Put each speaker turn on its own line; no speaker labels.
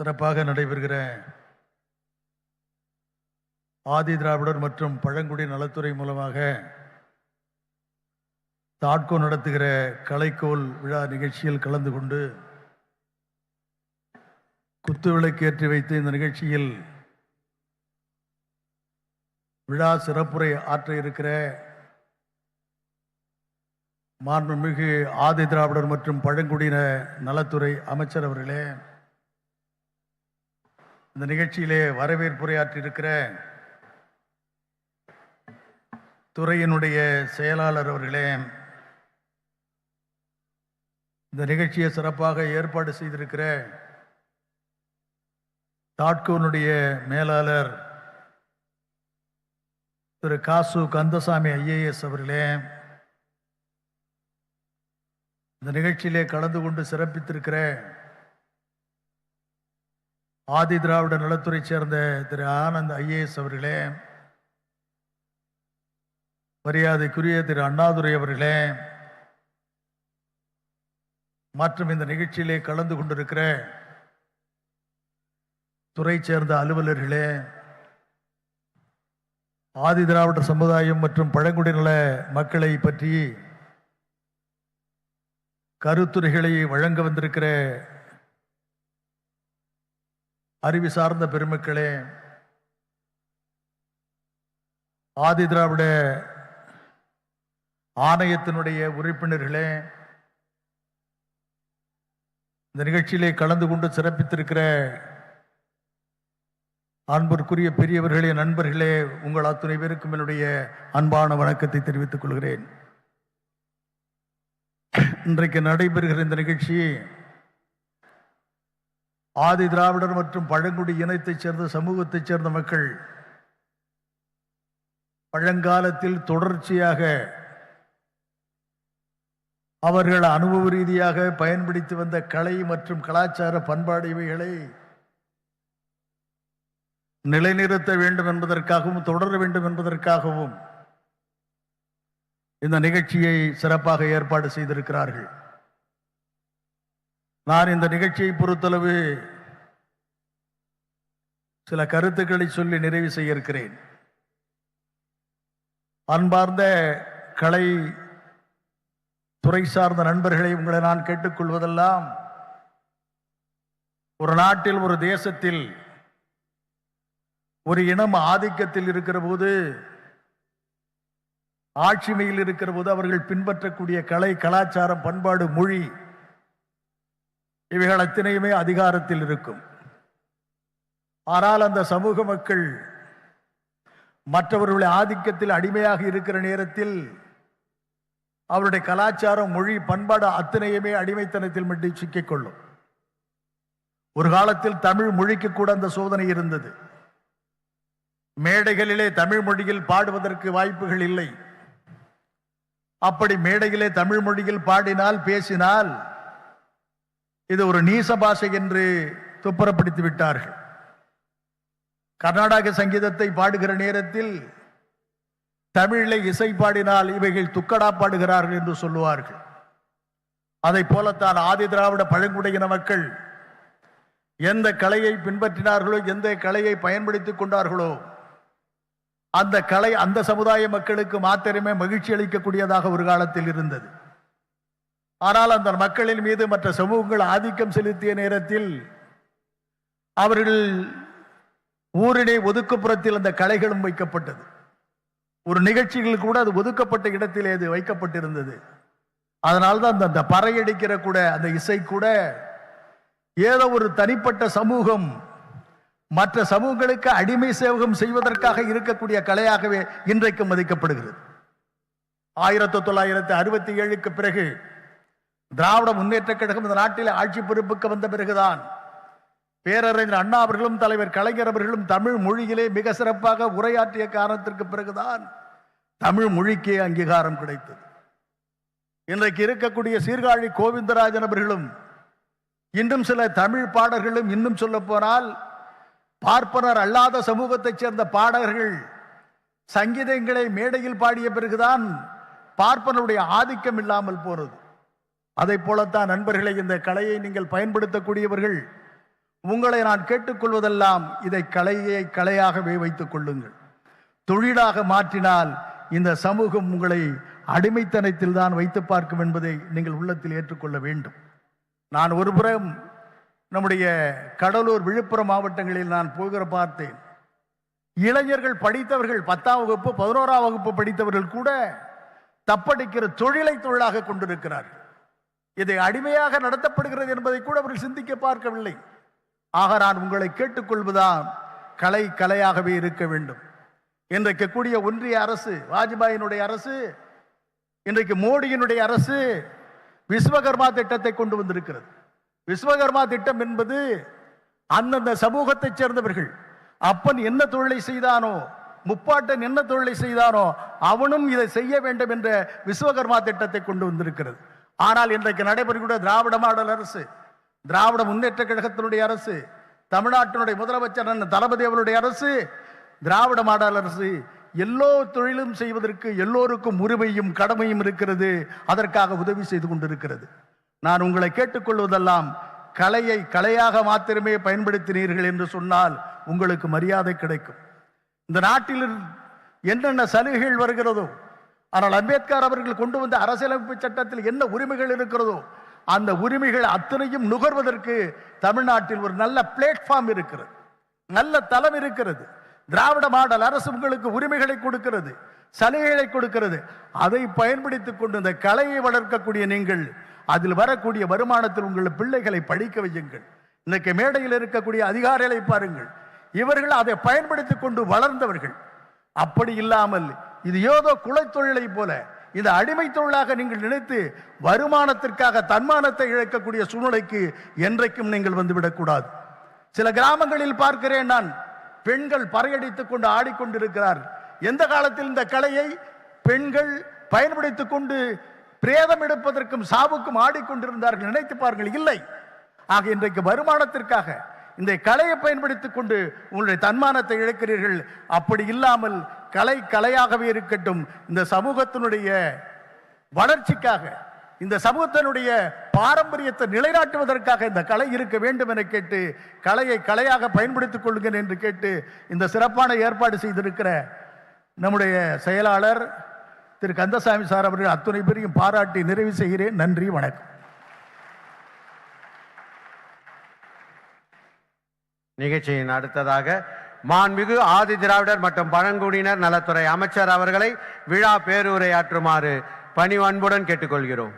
சிறப்பாக நடைபெறுகிற ஆதி திராவிடர் மற்றும் பழங்குடி நலத்துறை மூலமாக தாட்கோ நடத்துகிற கலைக்கோல் விழா நிகழ்ச்சியில் கலந்து கொண்டு குத்துவிளக்கு ஏற்றி வைத்து இந்த நிகழ்ச்சியில் விழா சிறப்புரை ஆற்ற இருக்கிற மாண்புமிகு ஆதி திராவிடர் மற்றும் பழங்குடியின நலத்துறை அமைச்சர் அவர்களே இந்த நிகழ்ச்சியிலே வரவேற்புரையாற்றியிருக்கிற துறையினுடைய செயலாளர் அவர்களே இந்த நிகழ்ச்சியை சிறப்பாக ஏற்பாடு செய்திருக்கிற தாட்கோனுடைய மேலாளர் திரு காசு கந்தசாமி ஐஏஎஸ் அவர்களே இந்த நிகழ்ச்சியிலே கலந்து கொண்டு சிறப்பித்திருக்கிற ஆதி திராவிட நலத்துறை சேர்ந்த திரு ஆனந்த் ஐஏஎஸ் அவர்களே மரியாதைக்குரிய திரு அண்ணாதுரை அவர்களே மற்றும் இந்த நிகழ்ச்சியிலே கலந்து கொண்டிருக்கிற துறை சேர்ந்த அலுவலர்களே ஆதி திராவிட சமுதாயம் மற்றும் பழங்குடிநல மக்களை பற்றி கருத்துரைகளை வழங்க வந்திருக்கிற அறிவு சார்ந்த பெருமக்களே ஆதி திராவிட ஆணையத்தினுடைய உறுப்பினர்களே இந்த நிகழ்ச்சியிலே கலந்து கொண்டு சிறப்பித்திருக்கிற அன்பிற்குரிய பெரியவர்களே நண்பர்களே உங்கள் அத்துணை பேருக்கும் என்னுடைய அன்பான வணக்கத்தை தெரிவித்துக் கொள்கிறேன். இன்றைக்கு நடைபெறுகிற இந்த நிகழ்ச்சி ஆதி திராவிடர் மற்றும் பழங்குடி இனத்தைச் சேர்ந்த சமூகத்தைச் சேர்ந்த மக்கள் பழங்காலத்தில் தொடர்ச்சியாக அவர்கள் அனுபவ ரீதியாக பயன்படுத்தி வந்த கலை மற்றும் கலாச்சார பண்பாடு இவைகளை நிலைநிறுத்த வேண்டும் என்பதற்காகவும் தொடர வேண்டும் என்பதற்காகவும் இந்த நிகழ்ச்சியை சிறப்பாக ஏற்பாடு செய்திருக்கிறார்கள். நான் இந்த நிகழ்ச்சியை பொறுத்தளவு சில கருத்துக்களை சொல்லி நிறைவு செய்ய இருக்கிறேன் அன்பார்ந்த கலை துறை சார்ந்த நண்பர்களை உங்களை நான் கேட்டுக்கொள்வதெல்லாம் ஒரு நாட்டில் ஒரு தேசத்தில் ஒரு இனம் ஆதிக்கத்தில் இருக்கிற போது ஆட்சிமையில் இருக்கிற போது அவர்கள் பின்பற்றக்கூடிய கலை கலாச்சாரம் பண்பாடு மொழி இவைகள் அத்தனையுமே அதிகாரத்தில் இருக்கும். ஆனால் அந்த சமூக மக்கள் மற்றவர்களுடைய ஆதிக்கத்தில் அடிமையாக இருக்கிற நேரத்தில் அவருடைய கலாச்சாரம் மொழி பண்பாடு அத்தனையுமே அடிமைத்தனத்தில் மட்டும் சிக்கிக்கொள்ளும் ஒரு காலத்தில் தமிழ் மொழிக்கு கூட அந்த சோதனை இருந்தது. மேடைகளிலே தமிழ் மொழியில் பாடுவதற்கு வாய்ப்புகள் இல்லை. அப்படி மேடையிலே தமிழ் மொழியில் பாடினால் பேசினால் இது ஒரு நீச பாஷை என்று துப்புரப்படுத்தி விட்டார்கள். கர்நாடக சங்கீதத்தை பாடுகிற நேரத்தில் தமிழை இசை பாடினால் இவைகள் துக்கடா பாடுகிறார்கள் என்று சொல்லுவார்கள். அதை போலத்தான் ஆதி திராவிட பழங்குடியின மக்கள் எந்த கலையை பின்பற்றினார்களோ எந்த கலையை பயன்படுத்திக் கொண்டார்களோ அந்த கலை அந்த சமுதாய மக்களுக்கு மாத்திரமே மகிழ்ச்சி அளிக்கக்கூடியதாக ஒரு காலத்தில் இருந்தது. ஆனால் அந்த மக்களின் மீது மற்ற சமூகங்கள் ஆதிக்கம் செலுத்திய நேரத்தில் அவர்கள் ஊரினை ஒதுக்குப்புறத்தில் அந்த கலைகளும் வைக்கப்பட்டது. ஒரு நிகழ்ச்சிகள் கூட அது ஒதுக்கப்பட்ட இடத்திலே அது வைக்கப்பட்டிருந்தது. அதனால்தான் அந்த அந்த பறையடிக்கிற கூட அந்த இசை கூட ஏதோ ஒரு தனிப்பட்ட சமூகம் மற்ற சமூகங்களுக்கு அடிமை சேவகம் செய்வதற்காக இருக்கக்கூடிய கலையாகவே இன்றைக்கு மதிக்கப்படுகிறது. ஆயிரத்தி தொள்ளாயிரத்தி அறுபத்தி ஏழுக்கு பிறகு திராவிட முன்னேற்ற கழகம் இந்த நாட்டில் ஆட்சி பொறுப்புக்கு வந்த பிறகுதான். பேரறிஞர் அண்ணா அவர்களும் தலைவர் கலைஞர் அவர்களும் தமிழ் மொழியிலே மிக சிறப்பாக உரையாற்றிய காரணத்திற்கு பிறகுதான் தமிழ் மொழிக்கே அங்கீகாரம் கிடைத்தது. இன்றைக்கு இருக்கக்கூடிய சீர்காழி கோவிந்தராஜன் அவர்களும் இன்னும் சில தமிழ் பாடல்களும் இன்னும் சொல்ல போனால் பார்ப்பனர் அல்லாத சமூகத்தைச் சேர்ந்த பாடகர்கள் சங்கீதங்களை மேடையில் பாடிய பிறகுதான் பார்ப்பனருடைய ஆதிக்கம் இல்லாமல் போனது. அதை போலத்தான் நண்பர்களை இந்த கலையை நீங்கள் பயன்படுத்தக்கூடியவர்கள் உங்களை நான் கேட்டுக்கொள்வதெல்லாம் இதை கலையை கலையாகவே வைத்துக் கொள்ளுங்கள். தொழிலாக மாற்றினால் இந்த சமூகம் உங்களை அடிமைத்தனத்தில் தான் வைத்து பார்க்கும் என்பதை நீங்கள் உள்ளத்தில் ஏற்றுக்கொள்ள வேண்டும். நான் ஒருபுறம் நம்முடைய கடலூர் விழுப்புரம் மாவட்டங்களில் நான் போகிற பார்த்தேன். இளைஞர்கள் படித்தவர்கள் பத்தாம் வகுப்பு பதினோராம் வகுப்பு படித்தவர்கள் கூட தப்படிக்கிற தொழிலை தொழிலாக கொண்டிருக்கிறார்கள். இதை அடிமையாக நடத்தப்படுகிறது என்பதை கூட அவர்கள் சிந்திக்க பார்க்கவில்லை. ஆக நான் உங்களை கேட்டுக்கொள்வதால் கலை கலையாகவே இருக்க வேண்டும். இன்றைக்கு கூடிய ஒன்றிய அரசு வாஜ்பாயினுடைய அரசு இன்றைக்கு மோடியினுடைய அரசு விஸ்வகர்மா திட்டத்தை கொண்டு வந்திருக்கிறது. விஸ்வகர்மா திட்டம் என்பது அந்தந்த சமூகத்தைச் சேர்ந்தவர்கள் அப்பன் என்ன தொழிலை செய்தானோ முப்பாட்டன் என்ன தொழிலை செய்தானோ அவனும் இதை செய்ய வேண்டும் என்ற விஸ்வகர்மா திட்டத்தை கொண்டு வந்திருக்கிறது. ஆனால் இன்றைக்கு நடைபெறக்கூடிய திராவிட மாடல் அரசு திராவிட முன்னேற்ற கழகத்தினுடைய அரசு தமிழ்நாட்டினுடைய முதலமைச்சர் அண்ணன் தளபதி அவருடைய அரசு திராவிட மாடல் அரசு எல்லோ தொழிலும் செய்வதற்கு எல்லோருக்கும் உரிமையும் கடமையும் இருக்கிறது அதற்காக உதவி செய்து கொண்டிருக்கிறது. நான் உங்களை கேட்டுக்கொள்வதெல்லாம் கலையை கலையாக மாத்திரமே பயன்படுத்தினீர்கள் என்று சொன்னால் உங்களுக்கு மரியாதை கிடைக்கும். இந்த நாட்டில் என்னென்ன சலுகைகள் வருகிறதோ ஆனால் அம்பேத்கர் அவர்கள் கொண்டு வந்த அரசியலமைப்பு சட்டத்தில் என்ன உரிமைகள் இருக்கிறதோ அந்த உரிமைகள் அத்தனையும் நுகர்வதற்கு தமிழ்நாட்டில் ஒரு நல்ல பிளாட்ஃபார்ம் இருக்கிறது. நல்ல தளம் இருக்கிறது. திராவிட மாடல் அரசு உங்களுக்கு உரிமைகளை கொடுக்கிறது சலுகைகளை கொடுக்கிறது. அதை பயன்படுத்திக் கொண்டு இந்த கலையை வளர்க்கக்கூடிய நீங்கள் அதில் வரக்கூடிய வருமானத்தில் உங்கள் பிள்ளைகளை படிக்க வையுங்கள். இன்னைக்கு மேடையில் இருக்கக்கூடிய அதிகாரிகளை பாருங்கள். இவர்கள் அதை பயன்படுத்திக் கொண்டு வளர்ந்தவர்கள். அப்படி இல்லாமல் இது ஏதோ குலைத்தொழிலை போல. இது அடிமை தொழிலாக நீங்கள் நினைத்து வருமானத்திற்காக தன்மானத்தை இழக்கக்கூடிய சூழ்நிலைக்கு என்றைக்கும் நீங்கள் வந்துவிடக்கூடாது சில கிராமங்களில் பார்க்கிறேன் நான் பெண்கள் பறையடித்துக் கொண்டு ஆடிக்கொண்டிருக்கிறார். எந்த காலத்தில் இந்த கலையை பெண்கள் பயன்படுத்திக் கொண்டு பிரேதம் எடுப்பதற்கும் சாவுக்கும் ஆடிக்கொண்டிருந்தார்கள் நினைத்து பாருங்கள் இல்லை. ஆக இன்றைக்கு வருமானத்திற்காக இந்த கலையை பயன்படுத்திக் கொண்டு உங்களுடைய தன்மானத்தை இழக்கிறீர்கள். அப்படி இல்லாமல் கலை கலையாகவே இருக்கட்டும் இந்த சமூகத்தினுடைய வளர்ச்சிக்காக இந்த சமூகத்தினுடைய பாரம்பரியத்தை நிலைநாட்டுவதற்காக இந்த கலை இருக்க வேண்டும் என கேட்டு கலையை கலையாக பயன்படுத்திக் கொள்ளுங்கள் என்று கேட்டு இந்த சிறப்பான ஏற்பாடு செய்திருக்கிற நம்முடைய செயலாளர் திரு கந்தசாமி சார் அவர்கள் அத்துணை பேரையும் பாராட்டி நிறைவு செய்கிறேன். நன்றி வணக்கம்.
நிகழ்ச்சியின் அடுத்ததாக மாண்புமிகு ஆதி திராவிடர் மற்றும் பழங்குடியினர் நலத்துறை அமைச்சர் அவர்களை விழா பேருரையாற்றுமாறு பணிவன்புடன் கேட்டுக்கொள்கிறோம்.